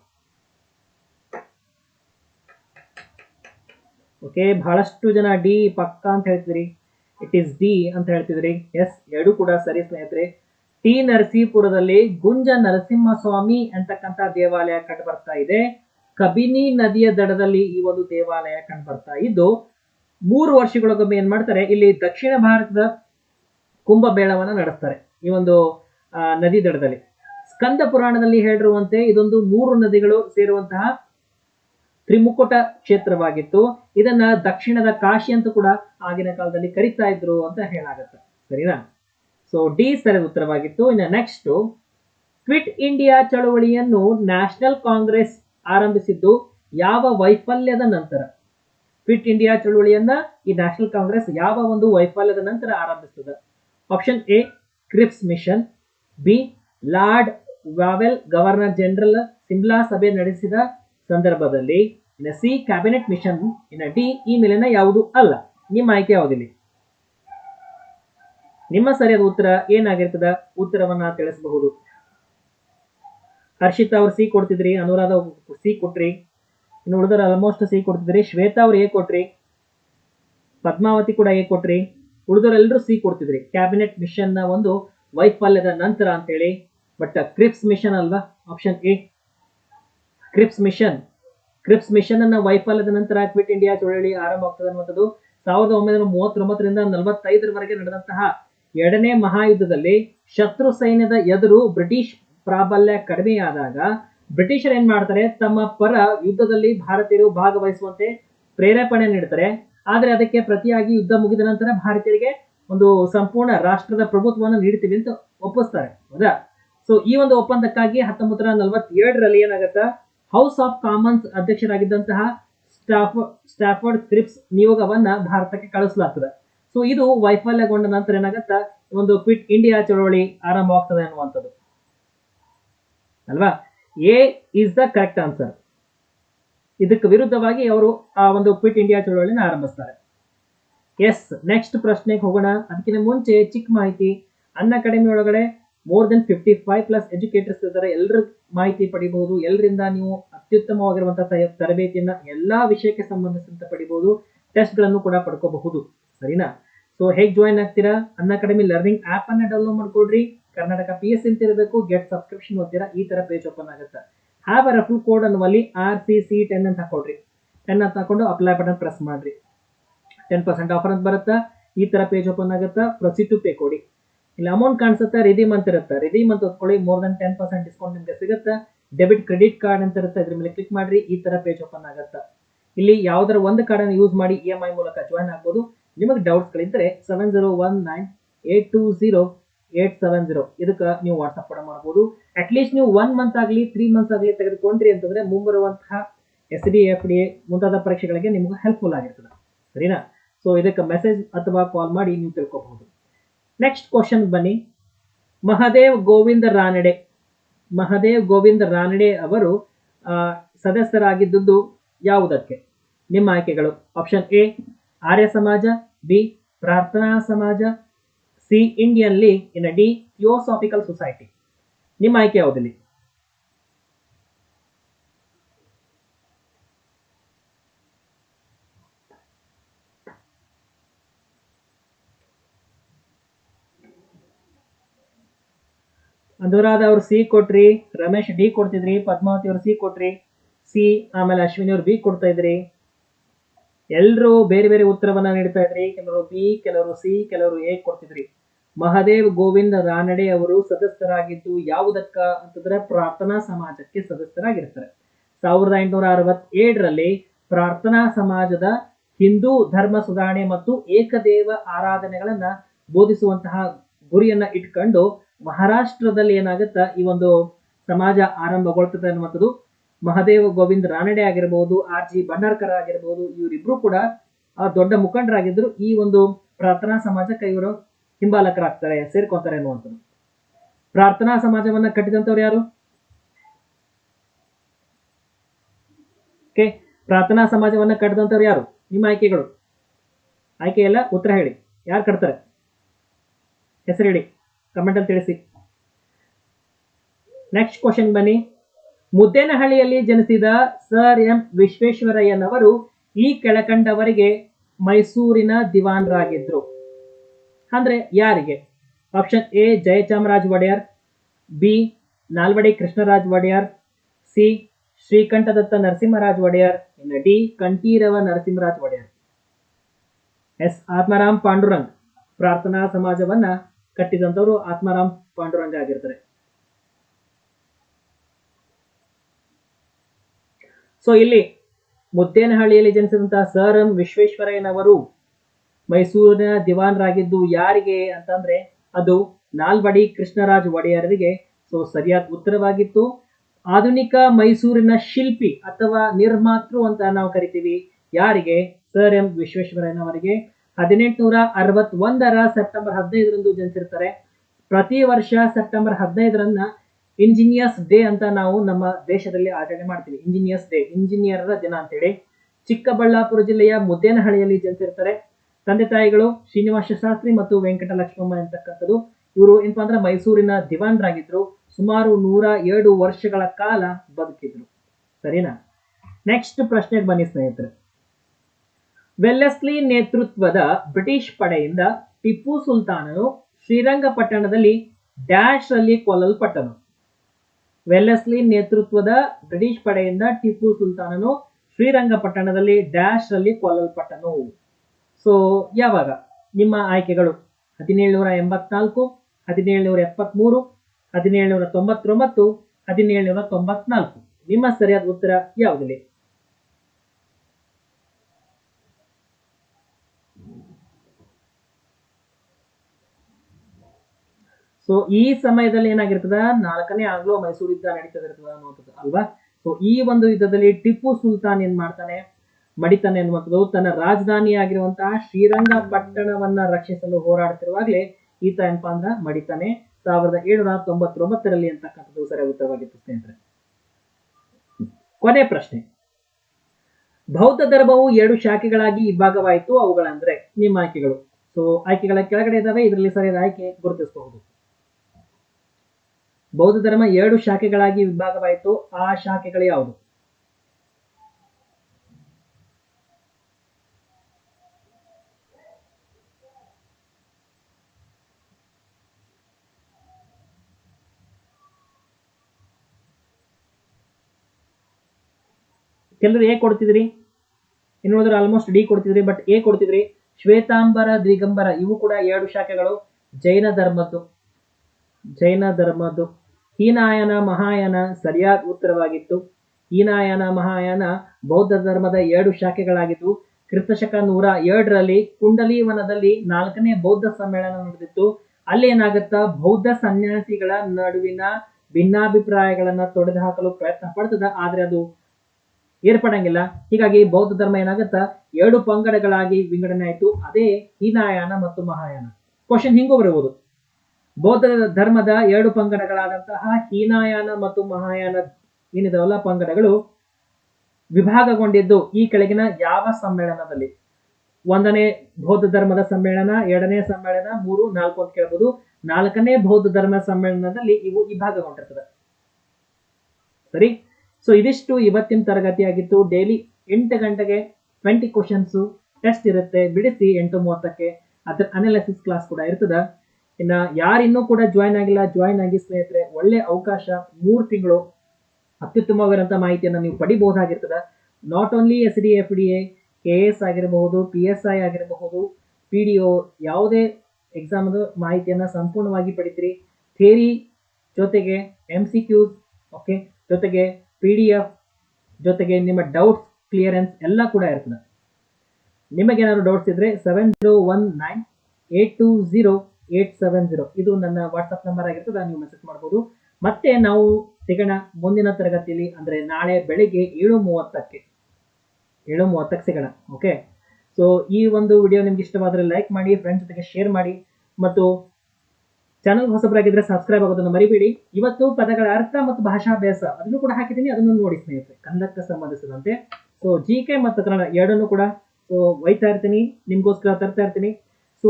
ಓಕೆ ಬಹಳಷ್ಟು ಜನ ಡಿ ಪಕ್ಕ ಅಂತ ಹೇಳ್ತಿದ್ರಿ. ಇಟ್ ಈಸ್ ಡಿ ಅಂತ ಹೇಳ್ತಿದ್ರಿ. ಎಸ್ ಎರಡು ಕೂಡ ಸರಿ ಸ್ನೇಹಿತರೆ. ಟಿ ನರಸೀಪುರದಲ್ಲಿ ಗುಂಜ ನರಸಿಂಹಸ್ವಾಮಿ ಅಂತಕ್ಕಂಥ ದೇವಾಲಯ ಕಂಡು ಬರ್ತಾ ಇದೆ. ಕಬಿನಿ ನದಿಯ ದಡದಲ್ಲಿ ಈ ಒಂದು ದೇವಾಲಯ ಕಂಡು ಬರ್ತಾ ಇದ್ದು, ಮೂರು ವರ್ಷಗಳಿಗೊಮ್ಮೆ ಏನ್ ಮಾಡ್ತಾರೆ? ಇಲ್ಲಿ ದಕ್ಷಿಣ ಭಾರತದ ಕುಂಭಮೇಳವನ್ನ ನಡೆಸ್ತಾರೆ. ಈ ಒಂದು ನದಿ ದಡದಲ್ಲಿ. ಸ್ಕಂದ ಪುರಾಣದಲ್ಲಿ ಹೇಳಿರುವಂತೆ ಇದೊಂದು ಮೂರು ನದಿಗಳು ಸೇರುವಂತಹ ತ್ರಿಮುಕುಟ ಕ್ಷೇತ್ರವಾಗಿತ್ತು. ಇದನ್ನ ದಕ್ಷಿಣದ ಕಾಶಿ ಅಂತ ಕೂಡ ಆಗಿನ ಕಾಲದಲ್ಲಿ ಕರಿತಾ ಇದ್ರು ಅಂತ ಹೇಳಾಗತ್ತೆ. ಸರಿನಾ? ಸೊ ಡಿ ಸರಿ ಉತ್ತರವಾಗಿತ್ತು. ಇನ್ನು ನೆಕ್ಸ್ಟ್ ಕ್ವಿಟ್ ಇಂಡಿಯಾ ಚಳವಳಿಯನ್ನು ನ್ಯಾಷನಲ್ ಕಾಂಗ್ರೆಸ್ ಆರಂಭಿಸಿದ್ದು ಯಾವ ವೈಫಲ್ಯದ ನಂತರ? ಕ್ವಿಟ್ ಇಂಡಿಯಾ ಚಳವಳಿಯನ್ನ ಈ ನ್ಯಾಷನಲ್ ಕಾಂಗ್ರೆಸ್ ಯಾವ ಒಂದು ವೈಫಲ್ಯದ ನಂತರ ಆರಂಭಿಸ್ತದೆ? Option A Cripps Mission B Lord Wavell Governor General Shimla ಸಭೆ ನಡೆಸಿದ ಸಂದರ್ಭದಲ್ಲಿ ಇನ್ನು ಸಿ ಕ್ಯಾಬಿನೆಟ್ ಮಿಷನ್ ಇನ್ನು ಡಿ ಈ ಮೇಲಿನ ಯಾವುದು ಅಲ್ಲ. ನಿಮ್ಮ ಆಯ್ಕೆ ಯಾವುದಿಲ್ಲ? ನಿಮ್ಮ ಸರಿಯಾದ ಉತ್ತರ ಏನಾಗಿರ್ತದ? ಉತ್ತರವನ್ನ ತಿಳಿಸಬಹುದು. ಹರ್ಷಿತಾ ಅವ್ರು ಸಿ ಕೊಡ್ತಿದ್ರಿ, ಅನುರಾಧ ಸಿ ಕೊಟ್ರಿ. ಇನ್ನು ಉಳಿದವರು ಆಲ್ಮೋಸ್ಟ್ ಸಿ ಕೊಡ್ತಿದ್ರಿ. ಶ್ವೇತಾ ಅವ್ರು ಎ ಕೊಟ್ರಿ. ಪದ್ಮಾವತಿ ಕೂಡ ಎ ಕೊಟ್ರಿ. ಉಳಿದವರೆಲ್ಲರೂ ಸಿ ಕೊಡ್ತಿದ್ರಿ. ಕ್ಯಾಬಿನೆಟ್ ಮಿಷನ್ನ ಒಂದು ವೈಫಲ್ಯದ ನಂತರ ಅಂತೇಳಿ. ಬಟ್ ಕ್ರಿಪ್ಸ್ ಮಿಷನ್ ಅಲ್ವಾ? Option A Cripps Mission Cripps Mission ಅನ್ನ ವೈಫಲ್ಯದ ನಂತರ ಕ್ವಿಟ್ ಇಂಡಿಯಾ ಚಳವಳಿ ಆರಂಭ ಆಗ್ತದೆ ಅನ್ನುವಂಥದ್ದು ಸಾವಿರದ ಒಂಬೈನೂರ ಮೂವತ್ತೊಂಬತ್ತರಿಂದ ನಲವತ್ತೈದರವರೆಗೆ ನಡೆದಂತಹ ಎರಡನೇ ಮಹಾಯುದ್ಧದಲ್ಲಿ ಶತ್ರು ಸೈನ್ಯದ ಎದುರು ಬ್ರಿಟಿಷ್ ಪ್ರಾಬಲ್ಯ ಕಡಿಮೆಯಾದಾಗ ಬ್ರಿಟಿಷರು ಏನ್ ಮಾಡ್ತಾರೆ? ತಮ್ಮ ಪರ ಯುದ್ಧದಲ್ಲಿ ಭಾರತೀಯರು ಭಾಗವಹಿಸುವಂತೆ ಪ್ರೇರೇಪಣೆ ನೀಡ್ತಾರೆ. ಆದ್ರೆ ಅದಕ್ಕೆ ಪ್ರತಿಯಾಗಿ ಯುದ್ಧ ಮುಗಿದ ನಂತರ ಭಾರತೀಯರಿಗೆ ಒಂದು ಸಂಪೂರ್ಣ ರಾಷ್ಟ್ರದ ಪ್ರಭುತ್ವವನ್ನು ನೀಡ್ತೀವಿ ಅಂತ ಒಪ್ಪಿಸ್ತಾರೆ. ಹೌದಾ? ಸೊ ಈ ಒಂದು ಒಪ್ಪಂದಕ್ಕಾಗಿ ಹತ್ತೊಂಬತ್ತರ ನಲವತ್ತೇಳರಲ್ಲಿ ಏನಾಗತ್ತಾ? ಹೌಸ್ ಆಫ್ ಕಾಮನ್ಸ್ ಅಧ್ಯಕ್ಷರಾಗಿದ್ದಂತಹ ಸ್ಟಾಫ್ ಸ್ಟಾಫರ್ಡ್ ಕ್ರಿಪ್ಸ್ ನಿಯೋಗವನ್ನ ಭಾರತಕ್ಕೆ ಕಳಿಸಲಾಗ್ತದೆ. ಸೊ ಇದು ವೈಫಲ್ಯಗೊಂಡ ನಂತರ ಏನಾಗತ್ತಾ? ಒಂದು ಕ್ವಿಟ್ ಇಂಡಿಯಾ ಚಳವಳಿ ಆರಂಭವಾಗ್ತದೆ ಅನ್ನುವಂಥದ್ದು. ಅಲ್ವಾ? A is the correct answer ಇದಕ್ಕೆ ವಿರುದ್ಧವಾಗಿ ಅವರು ಆ ಒಂದು ಕ್ವಿಟ್ ಇಂಡಿಯಾ ಚಳವಳಿನ ಆರಂಭಿಸ್ತಾರೆ. ಎಸ್ ನೆಕ್ಸ್ಟ್ ಪ್ರಶ್ನೆಗೆ ಹೋಗೋಣ. ಅದಕ್ಕಿಂತ ಮುಂಚೆ ಚಿಕ್ಕ ಮಾಹಿತಿ. ಅನ್ನ ಅಕಾಡೆಮಿ ಒಳಗಡೆ more than fifty five plus educators ಇದ್ದಾರೆ. ಎಲ್ಲರ ಮಾಹಿತಿ ಪಡಿಬಹುದು. ಎಲ್ಲರಿಂದ ನೀವು ಅತ್ಯುತ್ತಮವಾಗಿರುವಂತಹ ತರಬೇತಿಯನ್ನ ಎಲ್ಲಾ ವಿಷಯಕ್ಕೆ ಸಂಬಂಧಿಸಿದಂತೆ ಪಡಿಬಹುದು. ಟೆಸ್ಟ್ಗಳನ್ನು ಕೂಡ ಪಡ್ಕೋಬಹುದು. ಸರಿನಾ? ಸೊ ಹೇಗೆ ಜಾಯಿನ್ ಆಗ್ತೀರಾ? ಅನ್ನ ಅಕಾಡೆಮಿ ಲರ್ನಿಂಗ್ ಆಪ್ ಅನ್ನ ಡೌನ್ಲೋಡ್ ಮಾಡ್ಕೊಡ್ರಿ ಕರ್ನಾಟಕ ಪಿ ಎಸ್ ಅಂತ ಇರಬೇಕು. ಗೆಟ್ ಸಬ್ಸ್ಕ್ರಿಪ್ಷನ್ ಓದ್ತೀರಾ? ಈ ತರ ಪೇಜ್ ಓಪನ್ ಆಗುತ್ತೆ. ಹ್ಯಾವ್ ಅ ಕೋಡ್ ಅನ್ನುವಲ್ಲಿ ಆರ್ ಸಿ ಸಿ ಟೆನ್ ಅಂತ ಹಾಕೊಳ್ರಿ ಟೆನ್ ಅಂತ ಹಾಕೊಂಡು ಅಪ್ಲೈ ಬಟನ್ ಪ್ರೆಸ್ ಮಾಡ್ರಿ. ಟೆನ್ ಪರ್ಸೆಂಟ್ ಆಫರ್ ಅಂತ ಬರುತ್ತಾ, ಈ ತರ ಪೇಜ್ ಓಪನ್ ಆಗುತ್ತಾ ಪ್ರೊಸೀಡ್ ಟು ಪೇ ಕೊಡಿ. ಇಲ್ಲಿ ಅಮೌಂಟ್ ಕಾಣಿಸುತ್ತೆ ರಿದೀಮ್ ಅಂತ ಇರುತ್ತೆ? ರಿದೀಮ್ ಅಂತ ಓದ್ಕೊಳ್ಳಿ more than ten percent discount ನಿಮಗೆ ಸಿಗುತ್ತೆ? ಡೆಬಿಟ್ ಕ್ರೆಡಿಟ್ ಕಾರ್ಡ್ ಅಂತ ಇರುತ್ತೆ, ಇದ್ರ ಮೇಲೆ ಕ್ಲಿಕ್ ಮಾಡ್ರಿ, ಈ ತರ ಪೇಜ್ ಓಪನ್ ಆಗುತ್ತೆ? ಇಲ್ಲಿ ಯಾವ್ದಾರ ಒಂದು ಕಾರ್ಡ್ ಅನ್ನು ಯೂಸ್ ಮಾಡಿ ಇ ಎಂ ಐ ಮೂಲಕ ಜಾಯ್ನ್ ಆಗ್ಬೋದು. ನಿಮಗೆ doubts ಗಳಿದ್ರೆ seven zero one nine eight two zero eight seven zero ಇದಕ್ಕೆ ನೀವು ವಾಟ್ಸಪ್ ಕೂಡ ಮಾಡಬಹುದು ಅಟ್ಲೀಸ್ಟ್ ನೀವು ಒನ್ ಮಂತ್ ಆಗಲಿ ತ್ರೀ ಮಂತ್ಸ್ ಆಗಲಿ ತೆಗೆದುಕೊಂಡ್ರಿ ಅಂತಂದ್ರೆ ಮುಂಬರುವಂತಹ ಎಸ್ ಡಿ ಎಫ್ ಡಿ ಮುಂತಾದ ಪರೀಕ್ಷೆಗಳಿಗೆ ನಿಮ್ಗೆ ಹೆಲ್ಪ್ಫುಲ್ ಆಗಿರ್ತದೆ. ಸರಿನಾ? ಸೊ ಇದಕ್ಕೆ ಮೆಸೇಜ್ ಅಥವಾ ಕಾಲ್ ಮಾಡಿ ನೀವು ತಿಳ್ಕೊಬಹುದು. ನೆಕ್ಸ್ಟ್ ಕ್ವಶನ್ ಬನ್ನಿ. ಮಹದೇವ್ ಗೋವಿಂದ ರಾನಡೆ. ಮಹದೇವ್ ಗೋವಿಂದ ರಾನಡೆ ಅವರು ಸದಸ್ಯರಾಗಿದ್ದುದು ಯಾವುದಕ್ಕೆ? ನಿಮ್ಮ ಆಯ್ಕೆಗಳು. Option A Arya Samaj. B Prarthana Samaj. C Indian League in D Theosophical Society. ನಿಮ್ಮ ಆಯ್ಕೆ ಯಾವುದಿಲ್ಲಿ? ಅನುರಾಧ ಅವ್ರು ಸಿ ಕೊಟ್ರಿ, ರಮೇಶ್ ಡಿ ಕೊಡ್ತಿದ್ರಿ, ಪದ್ಮಾವತಿ ಅವ್ರು ಸಿ ಕೊಟ್ರಿ, ಸಿ ಆಮೇಲೆ ಅಶ್ವಿನಿ ಅವ್ರು ಬಿ ಕೊಡ್ತಾ ಇದ್ರಿ. ಎಲ್ಲರೂ ಬೇರೆ ಬೇರೆ ಉತ್ತರವನ್ನ ನೀಡ್ತಾ ಇದ್ರಿ. ಕೆಲವರು ಬಿ, ಕೆಲವರು ಸಿ, ಕೆಲವರು ಎ ಕೊಡ್ತಿದ್ರಿ. ಮಹದೇವ್ ಗೋವಿಂದ ರಾನಡೆ ಅವರು ಸದಸ್ಯರಾಗಿದ್ದು ಯಾವುದಕ್ಕ ಅಂತಂದ್ರೆ ಪ್ರಾರ್ಥನಾ ಸಮಾಜಕ್ಕೆ ಸದಸ್ಯರಾಗಿರ್ತಾರೆ. ಸಾವಿರದ ಎಂಟುನೂರ ಅರವತ್ತೇಳರಲ್ಲಿ ಪ್ರಾರ್ಥನಾ ಸಮಾಜದ ಹಿಂದೂ ಧರ್ಮ ಸುಧಾರಣೆ ಮತ್ತು ಏಕದೇವ ಆರಾಧನೆಗಳನ್ನ ಬೋಧಿಸುವಂತಹ ಗುರಿಯನ್ನ ಇಟ್ಕೊಂಡು ಮಹಾರಾಷ್ಟ್ರದಲ್ಲಿ ಏನಾಗುತ್ತಾ ಈ ಒಂದು ಸಮಾಜ ಆರಂಭಗೊಳ್ತದೆ ಅನ್ನುವಂಥದ್ದು. ಮಹದೇವ ಗೋವಿಂದ ರಾನಡೆ ಆಗಿರ್ಬೋದು, ಆರ್ ಜಿ ಭಂಡಾರ್ಕರ್ ಆಗಿರ್ಬೋದು, ಇವರಿಬ್ರು ಕೂಡ ದೊಡ್ಡ ಮುಖಂಡರಾಗಿದ್ದರು ಈ ಒಂದು ಪ್ರಾರ್ಥನಾ ಸಮಾಜಕ್ಕೆ ಇವರು ಹಿಂಬಾಲಕರಾಗ್ತಾರೆ ಸೇರ್ಕೊಂತಾರೆ ಅನ್ನುವಂಥದ್ದು. ಪ್ರಾರ್ಥನಾ ಸಮಾಜವನ್ನ ಕಟ್ಟಿದಂಥವ್ರು ಯಾರು? ಓಕೆ, ಪ್ರಾರ್ಥನಾ ಸಮಾಜವನ್ನ ಕಟ್ಟಿದಂಥವ್ರು ಯಾರು? ನಿಮ್ಮ ಆಯ್ಕೆಗಳು. ಆಯ್ಕೆ ಎಲ್ಲ ಉತ್ತರ ಹೇಳಿ. ಯಾರು ಕಟ್ತಾರೆ? ಹೆಸರು ಹೇಳಿ. ಕಮೆಂಟಲ್ಲಿ ತಿಳಿಸಿ. ನೆಕ್ಸ್ಟ್ ಕ್ವಶನ್ ಬನ್ನಿ. ಮುದ್ದೇನಹಳ್ಳಿಯಲ್ಲಿ ಜನಿಸಿದ ಸರ್ ಎಂ ವಿಶ್ವೇಶ್ವರಯ್ಯನವರು ಈ ಕೆಳಕಂಡವರಿಗೆ ಮೈಸೂರಿನ ದಿವಾನ್ರಾಗಿದ್ರು. ಅಂದ್ರೆ ಯಾರಿಗೆ? Option A Jayachamaraj Wodeyar B Nalvadi Krishnaraj Wodeyar C Srikantadatta Narasimharaj Wodeyar, ಇನ್ನು ಡಿ ಕಂಠೀರವ ನರಸಿಂಹರಾಜ್ ಒಡೆಯರ್. ಎಸ್, ಆತ್ಮಾರಾಮ್ ಪಾಂಡುರಂಗ್. ಪ್ರಾರ್ಥನಾ ಸಮಾಜವನ್ನ ಕಟ್ಟಿದಂತವರು ಆತ್ಮಾರಾಮ್ ಪಾಂಡುರಂಗ ಆಗಿರ್ತಾರೆ. ಸೊ ಇಲ್ಲಿ ಮುದ್ದೇನಹಳ್ಳಿಯಲ್ಲಿ ಜನಿಸಿದಂತಹ ಸರ್ ಎಂ ವಿಶ್ವೇಶ್ವರಯ್ಯನವರು ಮೈಸೂರಿನ ದಿವಾನ್ರಾಗಿದ್ದು ಯಾರಿಗೆ ಅಂತಂದ್ರೆ ಅದು ನಾಲ್ವಡಿ ಕೃಷ್ಣರಾಜ ಒಡೆಯರಿಗೆ ಸೊ ಸರಿಯಾದ ಉತ್ತರವಾಗಿತ್ತು. ಆಧುನಿಕ ಮೈಸೂರಿನ ಶಿಲ್ಪಿ ಅಥವಾ ನಿರ್ಮಾತೃ ಅಂತ ನಾವು ಕರಿತೀವಿ ಯಾರಿಗೆ? ಸರ್ ಎಂ ವಿಶ್ವೇಶ್ವರಯ್ಯನವರಿಗೆ ಹದಿನೆಂಟುನೂರ ಅರವತ್ತೊಂದರ ಸೆಪ್ಟೆಂಬರ್ ಹದಿನೈದರಂದು ಜನಿಸಿರ್ತಾರೆ. ಪ್ರತಿ ವರ್ಷ ಸೆಪ್ಟೆಂಬರ್ ಹದಿನೈದರನ್ನ ಇಂಜಿನಿಯರ್ಸ್ ಡೇ ಅಂತ ನಾವು ನಮ್ಮ ದೇಶದಲ್ಲಿ ಆಚರಣೆ ಮಾಡ್ತೀವಿ. ಇಂಜಿನಿಯರ್ಸ್ ಡೇ, ಇಂಜಿನಿಯರ್ರ ದಿನ ಅಂತೇಳಿ. ಚಿಕ್ಕಬಳ್ಳಾಪುರ ಜಿಲ್ಲೆಯ ಮುದ್ದೇನಹಳ್ಳಿಯಲ್ಲಿ ಜನಿಸಿರ್ತಾರೆ. ತಂದೆ ತಾಯಿಗಳು, ಶ್ರೀನಿವಾಸ ಶಾಸ್ತ್ರಿ ಮತ್ತು ವೆಂಕಟ ಲಕ್ಷ್ಮಮ್ಮ ಎಂತಕ್ಕಂಥದ್ದು. ಇವರು ಏನಪ್ಪಾ ಅಂದ್ರೆ ಮೈಸೂರಿನ ದಿವಾನ್ರಾಗಿದ್ರು. ಸುಮಾರು ನೂರ ಏಳು ವರ್ಷಗಳ ಕಾಲ ಬದುಕಿದ್ರು. ಸರಿನಾ? ನೆಕ್ಸ್ಟ್ ಪ್ರಶ್ನೆಗೆ ಬನ್ನಿ ಸ್ನೇಹಿತರೆ. ವೆಲ್ಲೆಸ್ಲಿ ನೇತೃತ್ವದ ಬ್ರಿಟಿಷ್ ಪಡೆಯಿಂದ ಟಿಪ್ಪು ಸುಲ್ತಾನನು ಶ್ರೀರಂಗಪಟ್ಟಣದಲ್ಲಿ ಡ್ಯಾಶ್ ಅಲ್ಲಿ ಕೊಲ್ಲಲ್ಪಟ್ಟನು. ವೆಲ್ಲೆಸ್ಲಿ ನೇತೃತ್ವದ ಬ್ರಿಟಿಷ್ ಪಡೆಯಿಂದ ಟಿಪ್ಪು ಸುಲ್ತಾನನು ಶ್ರೀರಂಗಪಟ್ಟಣದಲ್ಲಿ ಡ್ಯಾಶ್ ಅಲ್ಲಿ ಕೊಲ್ಲಲ್ಪಟ್ಟನು. ಸೊ ಯಾವಾಗ? ನಿಮ್ಮ ಆಯ್ಕೆಗಳು ಹದಿನೇಳುನೂರ ಎಂಬತ್ನಾಲ್ಕು, ಹದಿನೇಳುನೂರ ಎಪ್ಪತ್ಮೂರು, ಹದಿನೇಳುನೂರ ತೊಂಬತ್ತೊಂಬತ್ತು, ಹದಿನೇಳುನೂರ ತೊಂಬತ್ನಾಲ್ಕು. ನಿಮ್ಮ ಸರಿಯಾದ ಉತ್ತರ ಯಾವುದಿಲ್ಲ ಸೊ ಈ ಸಮಯದಲ್ಲಿ ಏನಾಗಿರ್ತದ? ನಾಲ್ಕನೇ ಆಗ್ಲೋ ಮೈಸೂರು ಯುದ್ಧ ನಡೀತದಿರ್ತದ ಅಲ್ವಾ? ಸೊ ಈ ಒಂದು ಯುದ್ಧದಲ್ಲಿ ಟಿಪ್ಪು ಸುಲ್ತಾನ್ ಏನ್ ಮಾಡ್ತಾನೆ? ಮಡಿತಾನೆ ಎನ್ನುವಂಥದ್ದು, ತನ್ನ ರಾಜಧಾನಿಯಾಗಿರುವಂತಹ ಶ್ರೀರಂಗಪಟ್ಟಣವನ್ನ ರಕ್ಷಿಸಲು ಹೋರಾಡ್ತಿರುವಾಗಲೇ ಈತ ಏನಪ್ಪಾ ಅಂದ್ರ ಮಡಿತಾನೆ. ಸಾವಿರದ ಏಳುನೂರ ತೊಂಬತ್ತೊಂಬತ್ತರಲ್ಲಿ ಅಂತಕ್ಕಂಥದ್ದು ಸರಿಯಾದ ಉತ್ತರವಾಗಿತ್ತು ಸ್ನೇಹಿತರೆ ಕೊನೆ ಪ್ರಶ್ನೆ. ಬೌದ್ಧ ಧರ್ಮವು ಎರಡು ಶಾಖೆಗಳಾಗಿ ವಿಭಾಗವಾಯಿತು ಅವುಗಳಂದ್ರೆ ನಿಮ್ಮ ಆಯ್ಕೆಗಳು. ಸೊ ಆಯ್ಕೆಗಳ ಕೆಳಗಡೆ ಇದಾವೆ, ಇದರಲ್ಲಿ ಸರಿಯಾದ ಆಯ್ಕೆ ಗುರುತಿಸಬಹುದು. ಬೌದ್ಧ ಧರ್ಮ ಎರಡು ಶಾಖೆಗಳಾಗಿ ವಿಭಾಗವಾಯಿತು, ಆ ಶಾಖೆಗಳು ಯಾವುದು? ಕೆಲವರು ಎ ಕೊಡ್ತಿದ್ರಿ? ಇನ್ನು ನೋಡಿದ್ರೆ ಆಲ್ಮೋಸ್ಟ್ ಡಿ ಕೊಡ್ತಿದ್ರಿ ಬಟ್ ಎ ಕೊಡ್ತಿದ್ರಿ. ಶ್ವೇತಾಂಬರ ದ್ವಿಗಂಬರ ಇವು ಕೂಡ ಎರಡು ಶಾಖೆಗಳು. ಜೈನ ಧರ್ಮದ್ದು. ಜೈನ ಧರ್ಮದ್ದು. ಹೀನಾಯನ, ಮಹಾಯಾನ ಸರಿಯಾದ ಉತ್ತರವಾಗಿತ್ತು. ಹೀನಾಯನ, ಮಹಾಯಾನ ಬೌದ್ಧ ಧರ್ಮದ ಎರಡು ಶಾಖೆಗಳಾಗಿದ್ದವು ಕ್ರಿಸ್ತಶಕ ನೂರ ಕುಂಡಲಿ ವನದಲ್ಲಿ ನಾಲ್ಕನೇ ಬೌದ್ಧ ಸಮ್ಮೇಳನ ನಡೆದಿತ್ತು. ಅಲ್ಲಿ ಏನಾಗುತ್ತಾ? ಬೌದ್ಧ ಸನ್ಯಾಸಿಗಳ ನಡುವಿನ ಭಿನ್ನಾಭಿಪ್ರಾಯಗಳನ್ನ ತೊಡೆದು ಹಾಕಲು ಪ್ರಯತ್ನ ಪಡ್ತದ. ಆದ್ರೆ ಅದು ಏರ್ಪಡಂಗಿಲ್ಲ. ಹೀಗಾಗಿ ಬೌದ್ಧ ಧರ್ಮ ಏನಾಗುತ್ತಾ? ಎರಡು ಪಂಗಡಗಳಾಗಿ ವಿಂಗಡಣೆ ಆಯಿತು. ಅದೇ ಹೀನಾಯಾನ ಮತ್ತು ಮಹಾಯಾನ. ಕ್ವಶನ್ ಹಿಂಗೂ ಬರಬಹುದು ಬೌದ್ಧ ಧರ್ಮದ ಎರಡು ಪಂಗಡಗಳಾದಂತಹ ಹೀನಾಯಾನ ಮತ್ತು ಮಹಾಯಾನ ಏನಿದಾವಲ್ಲ ಪಂಗಡಗಳು? ವಿಭಾಗಗೊಂಡಿದ್ದು ಈ ಕೆಳಗಿನ ಯಾವ ಸಮ್ಮೇಳನದಲ್ಲಿ? ಒಂದನೇ ಬೌದ್ಧ ಧರ್ಮದ ಸಮ್ಮೇಳನ, ಎರಡನೇ ಸಮ್ಮೇಳನ, ಮೂರು, ನಾಲ್ಕು ಅಂತ ಕೇಳಬಹುದು ನಾಲ್ಕನೇ ಬೌದ್ಧ ಧರ್ಮ ಸಮ್ಮೇಳನದಲ್ಲಿ ಇವು ವಿಭಾಗಗೊಂಡಿರ್ತದೆ. ಸರಿ? ಸೊ ಇದಿಷ್ಟು ಇವತ್ತಿನ ತರಗತಿ ಆಗಿತ್ತು ಡೈಲಿ ಎಂಟು ಗಂಟೆಗೆ ಟ್ವೆಂಟಿ ಕ್ವಶನ್ಸು ಟೆಸ್ಟ್ ಇರುತ್ತೆ. ಬಿಡಿಸಿ ಎಂಟು ಮೂವತ್ತಕ್ಕೆ. ಅದರ ಅನಾಲಿಸಿಸ್ ಕ್ಲಾಸ್ ಕೂಡ ಇರ್ತದೆ. ಇನ್ನು ಯಾರಿನ್ನೂ ಕೂಡ ಜಾಯ್ನ್ ಆಗಿಲ್ಲ. ಜಾಯ್ನ್ ಆಗಿ ಸ್ನೇಹಿತರೆ, ಒಳ್ಳೆ ಅವಕಾಶ ಮೂರು ತಿಂಗಳು ಅತ್ಯುತ್ತಮವಾಗಿರುವಂಥ ಮಾಹಿತಿಯನ್ನು ನೀವು ಪಡಿಬಹುದಾಗಿರ್ತದೆ. Not only S D F D A K S ಆಗಿರಬಹುದು ಪಿ ಎಸ್ ಐ ಆಗಿರಬಹುದು ಪಿ ಡಿ ಒ ಯಾವುದೇ ಎಕ್ಸಾಮ್ದು ಮಾಹಿತಿಯನ್ನು ಸಂಪೂರ್ಣವಾಗಿ ಪಡಿತೀರಿ. ಥೇರಿ ಜೊತೆಗೆ ಎಂ ಸಿ ಕ್ಯೂಸ್ ಓಕೆ ಜೊತೆಗೆ ಪಿ ಡಿ ಎಫ್ ಜೊತೆಗೆ ನಿಮ್ಮ ಡೌಟ್ಸ್ ಕ್ಲಿಯರೆನ್ಸ್ ಎಲ್ಲ ಕೂಡ ಇರ್ತದೆ. ನಿಮಗೇನಾದ್ರು ಡೌಟ್ಸ್ ಇದ್ದರೆ seven zero one nine eight two zero eight seven zero ಇದು ನನ್ನ ವಾಟ್ಸಪ್ ನಂಬರ್ ಆಗಿರ್ತದೆ, ನೀವು ಮೆಸೇಜ್ ಮಾಡ್ಬೋದು. ಮತ್ತೆ ನಾವು ಸಿಗೋಣ ಮುಂದಿನ ತರಗತಿಯಲ್ಲಿ, ಅಂದರೆ ನಾಳೆ ಬೆಳಿಗ್ಗೆ ಏಳು ಮೂವತ್ತಕ್ಕೆ. ಏಳು ಮೂವತ್ತಕ್ಕೆ ಸಿಗೋಣ ಓಕೆ ಸೊ ಈ ಒಂದು ವಿಡಿಯೋ ನಿಮ್ಗೆ ಇಷ್ಟವಾದರೆ ಲೈಕ್ ಮಾಡಿ ಫ್ರೆಂಡ್ಸ್ ಜೊತೆಗೆ ಶೇರ್ ಮಾಡಿ, ಮತ್ತು ಚಾನಲ್ ಹೊಸಬರಾಗಿದ್ರೆ ಸಬ್ಸ್ಕ್ರೈಬ್ ಆಗೋದನ್ನು ಮರಿಬೇಡಿ. ಇವತ್ತು ಪದಗಳ ಅರ್ಥ ಮತ್ತು ಭಾಷಾಭ್ಯಾಸ ಅದನ್ನು ಕೂಡ ಹಾಕಿದ್ದೀನಿ. ಅದನ್ನು ನೋಡಿ ಸ್ನೇಹಿತರೆ ಕನ್ನಡಕ್ಕೆ ಸಂಬಂಧಿಸಿದಂತೆ. ಸೊ ಜಿ ಕೆ ಮತ್ತು ಕನ್ನಡ ಎರಡನ್ನೂ ಕೂಡ ಸೊ ಒಯ್ತಾ ಇರ್ತೀನಿ. ನಿಮ್ಗೋಸ್ಕರ ತರ್ತಾ ಇರ್ತೀನಿ. ಸೊ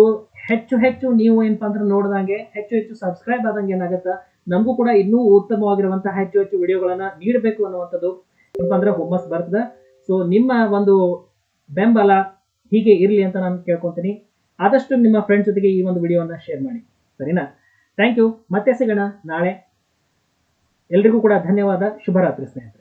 ಹೆಚ್ಚು ಹೆಚ್ಚು ನೀವು ಏನಪ್ಪಾ ಅಂದ್ರೆ ನೋಡಿದಂಗೆ ಹೆಚ್ಚು ಹೆಚ್ಚು ಸಬ್ಸ್ಕ್ರೈಬ್ ಆದಂಗೆ ಏನಾಗುತ್ತಾ? ನಮಗೂ ಕೂಡ ಇನ್ನೂ ಉತ್ತಮವಾಗಿರುವಂತಹ ಹೆಚ್ಚು ಹೆಚ್ಚು ವಿಡಿಯೋಗಳನ್ನ ನೀಡಬೇಕು ಅನ್ನುವಂಥದ್ದು. ಏನಪ್ಪ ಅಂದ್ರೆ ಹುಮ್ಮಸ್ ಬರ್ತದೆ. ಸೊ ನಿಮ್ಮ ಒಂದು ಬೆಂಬಲ ಹೀಗೆ ಇರಲಿ ಅಂತ ನಾನು ಕೇಳ್ಕೊತೀನಿ. ಆದಷ್ಟು ನಿಮ್ಮ ಫ್ರೆಂಡ್ಸ್ ಜೊತೆಗೆ ಈ ಒಂದು ವಿಡಿಯೋನ ಶೇರ್ ಮಾಡಿ. ಸರಿನಾ? ಥ್ಯಾಂಕ್ ಯು ಮತ್ತೆ ಸಿಗೋಣ ನಾಳೆ. ಎಲ್ರಿಗೂ ಕೂಡ ಧನ್ಯವಾದ. ಶುಭರಾತ್ರಿ ಸ್ನೇಹಿತರೆ.